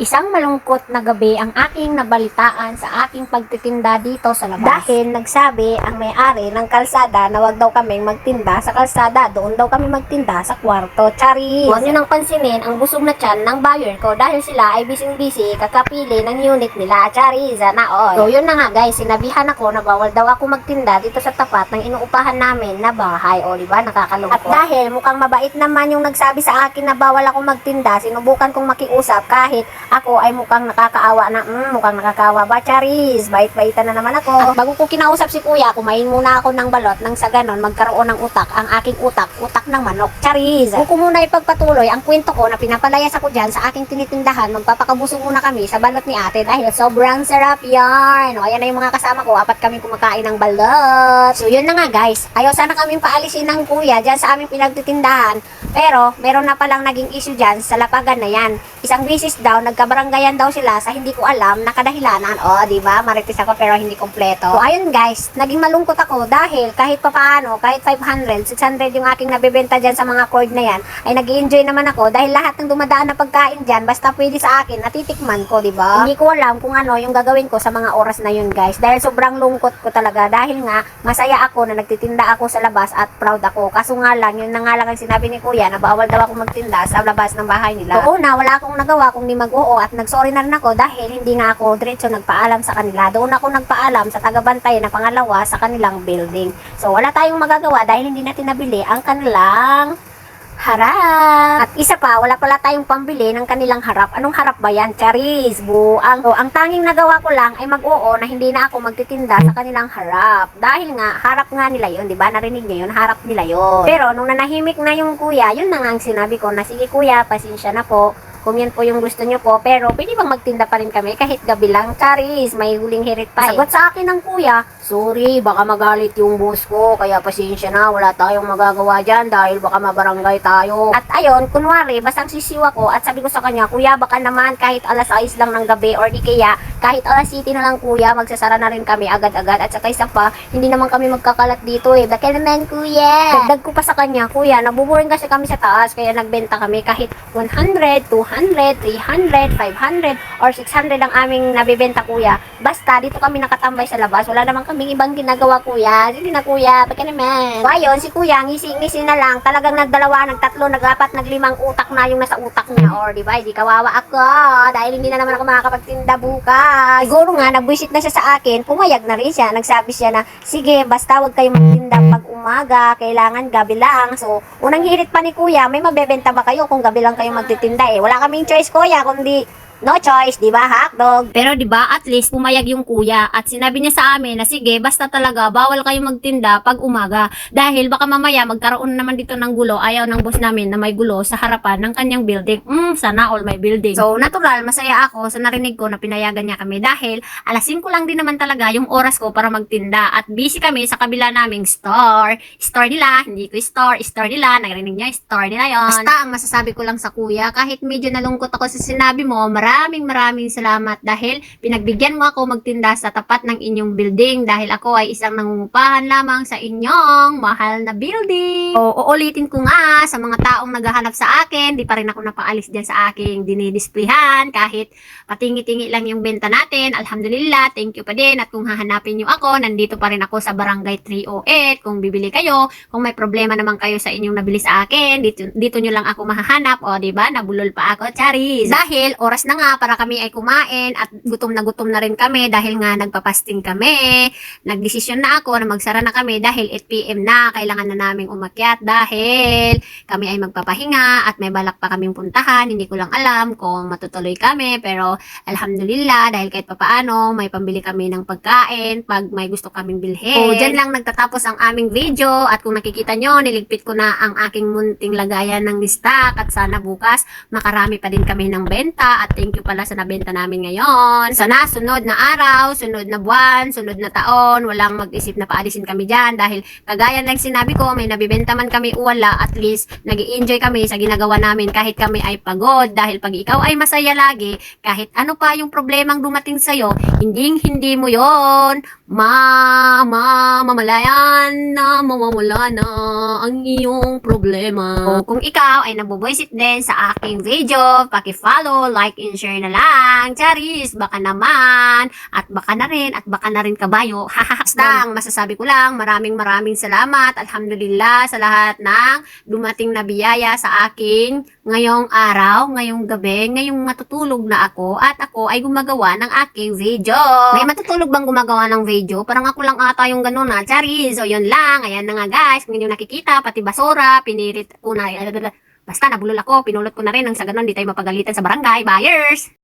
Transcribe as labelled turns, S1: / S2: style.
S1: Isang malungkot na gabi ang aking nabalitaan sa aking pagtitinda dito sa labas. Dahil nagsabi ang may-ari ng kalsada na wag daw kaming magtinda sa kalsada, doon daw kami magtinda sa kwarto. Charis! Huwag nyo nang pansinin ang busog na tiyan ng buyer ko dahil sila ay busy-busy kakapili ng unit nila. Charis! Na all. So yun na nga guys, sinabihan ako na bawal daw ako magtinda dito sa tapat ng inuupahan namin na bahay. O diba, nakakalungkot. At dahil mukhang mabait naman yung nagsabi sa akin na bawal ako magtinda, sinubukan kong makiusap kahit ako ay mukhang nakakaawa na, mm, mukhang nakakaawa ba, Charis? Bait-baitan na naman ako. At bago ko kinausap si kuya, kumain muna ako ng balot nang sa ganon magkaroon ng utak, ang aking utak, utak ng manok. Charis! Kung ko muna ipagpatuloy ang kwento ko na pinapalayas ako dyan sa aking tinitindahan, magpapakabusog muna kami sa balot ni ate dahil sobrang sarap yarn. O, ayan na yung mga kasama ko, apat kami kumakain ng balot. So, yun na nga guys. Ayaw sana kaming paalisin ng kuya dyan sa aming pinagtitindahan. Pero, meron na palang naging issue dyan sa lapagan na yan. Isang bisis daw, nagkabaranggayan daw sila sa hindi ko alam na kadahilanan. O, di ba? Marites ako pero hindi kompleto. So, ayun guys, naging malungkot ako dahil kahit papaano, kahit 500, 600 yung aking nabebenta dyan sa mga cord na yan, ay nag enjoy naman ako dahil lahat ng dumadaan na pagkain dyan, basta pwede sa akin, natitikman ko, di ba? Hindi ko alam kung ano yung gagawin ko sa mga oras na yun guys. Dahil sobrang lungkot ko talaga dahil nga, masaya ako na nagtitinda ako sa labas at proud ako. Kaso nga lang, yun na nga lang ang sinabi ni kuya na bawal daw ako magtinda sa labas ng bahay nila. So una, wala akong nagawa kung di mag-oo at nagsorry na rin ako dahil hindi nga ako diretso nagpaalam sa kanila. Doon ako nagpaalam sa tagabantay na pangalawa sa kanilang building. So wala tayong magagawa dahil hindi natin nabili ang kanilang harap. At isa pa, wala pala tayong pambili ng kanilang harap. Anong harap ba yan? Charis, buang. So, ang tanging nagawa ko lang ay mag-oo na hindi na ako magtitinda sa kanilang harap. Dahil nga, harap nga nila yun, di ba? Narinig niyo yun, harap nila yun. Pero, nung nanahimik na yung kuya, yun na nga ang sinabi ko na, sige kuya, pasensya na po kung yan po yung gusto nyo po. Pero, pwede bang magtinda pa rin kami kahit gabi lang? Charis, may huling hirit pa. eh. Sagot sa akin ng kuya, sorry, baka magalit yung boss ko, kaya pasensya na, wala tayong magagawa dyan dahil baka mabarangay tayo. At ayun, kunwari, bastang sisiwa ko at sabi ko sa kanya, kuya, baka naman kahit alas 6 lang ng gabi or di kaya kahit alas 7 na lang kuya, magsasara na rin kami agad-agad. At saka isa pa, hindi naman kami magkakalat dito eh. Baka naman kuya. Dagdag ko pa sa kanya, kuya, nabuburing kasi kami sa taas, kaya nagbenta kami kahit 100, 200, 300, 500, or 600 ang aming nabibenta kuya. Basta, dito kami nakatambay sa labas. Wala naman kaming ibang ginagawa kuya. Sige na kuya, baka naman. So, ayun, si kuya, ngisi-ngisi na lang. Talagang nagdalawa, nagtatlo, nagapat, naglimang utak na yung nasa utak niya. Or, di ba, hindi kawawa ako. Dahil hindi na naman ako makakapagtinda bukas. Siguro nga, nagwisit na siya sa akin. Pumayag na rin siya. Nagsabi siya na, sige, basta wag kayo magtinda pag umaga. Kailangan gabi lang. So, unang hirit pa ni kuya, may mabebenta ba kayo kung gabi lang kayo magtitinda eh. Wala kaming choice kuya, kundi No choice, di ba, hotdog? Pero di ba, at least pumayag yung kuya at sinabi niya sa amin na sige, basta talaga bawal kayo magtinda pag umaga dahil baka mamaya magkaroon naman dito ng gulo. Ayaw ng boss namin na may gulo sa harapan ng kanyang building. Mm, sana all may building. So, natural, masaya ako sa narinig ko na pinayagan niya kami dahil alas 5 lang din naman talaga yung oras ko para magtinda at busy kami sa kabila naming store. Store nila, hindi ko store, store nila, narinig niya, store nila yon. Basta ang masasabi ko lang sa kuya, kahit medyo nalungkot ako sa sinabi mo, maraming maraming salamat dahil pinagbigyan mo ako magtinda sa tapat ng inyong building dahil ako ay isang nangungupahan lamang sa inyong mahal na building. O uulitin ko nga sa mga taong naghahanap sa akin, di pa rin ako napaalis dyan sa aking dinidisplayhan kahit patingi-tingi lang yung benta natin. Alhamdulillah, thank you pa din at kung hahanapin nyo ako, nandito pa rin ako sa Barangay 308 kung bibili kayo, kung may problema naman kayo sa inyong nabili sa akin, dito, dito nyo lang ako mahahanap. O, di ba? Nabulol pa ako, Charis. Dahil oras na nga para kami ay kumain at gutom na gutom na rin kami dahil nga nagpapasting kami. Nagdesisyon na ako na magsara na kami dahil 8pm na. Kailangan na naming umakyat dahil kami ay magpapahinga at may balak pa kaming puntahan. Hindi ko lang alam kung matutuloy kami pero alhamdulillah dahil kahit papaano may pambili kami ng pagkain pag may gusto kaming bilhin. So, dyan lang nagtatapos ang aming video at kung nakikita nyo, niligpit ko na ang aking munting lagayan ng stock at sana bukas makarami pa din kami ng benta at thank you pala sa nabenta namin ngayon. Sana sunod na araw, sunod na buwan, sunod na taon, walang mag-isip na paalisin kami dyan dahil kagaya ng sinabi ko, may nabibenta man kami wala, at least nag enjoy kami sa ginagawa namin kahit kami ay pagod dahil pag ikaw ay masaya lagi, kahit ano pa yung problemang dumating sa'yo, hindi hindi mo yon ma, ma, mamalayan na mamamula na ang iyong problema. O kung ikaw ay nabuboysit din sa aking video, paki-follow, like, and pakishare na lang. Charis, baka naman. At baka na rin, at baka na rin kabayo. Basta, ang masasabi ko lang, maraming maraming salamat. Alhamdulillah sa lahat ng dumating na biyaya sa akin ngayong araw, ngayong gabi, ngayong matutulog na ako at ako ay gumagawa ng aking video. May matutulog bang gumagawa ng video? Parang ako lang ata yung ganun na. Charis, so yun lang. Ayan na nga guys, kung nakikita, pati basura, pinirit ko na. Basta nabulol ako, pinulot ko na rin nang sa ganun, di tayo mapagalitan sa barangay. Buyers!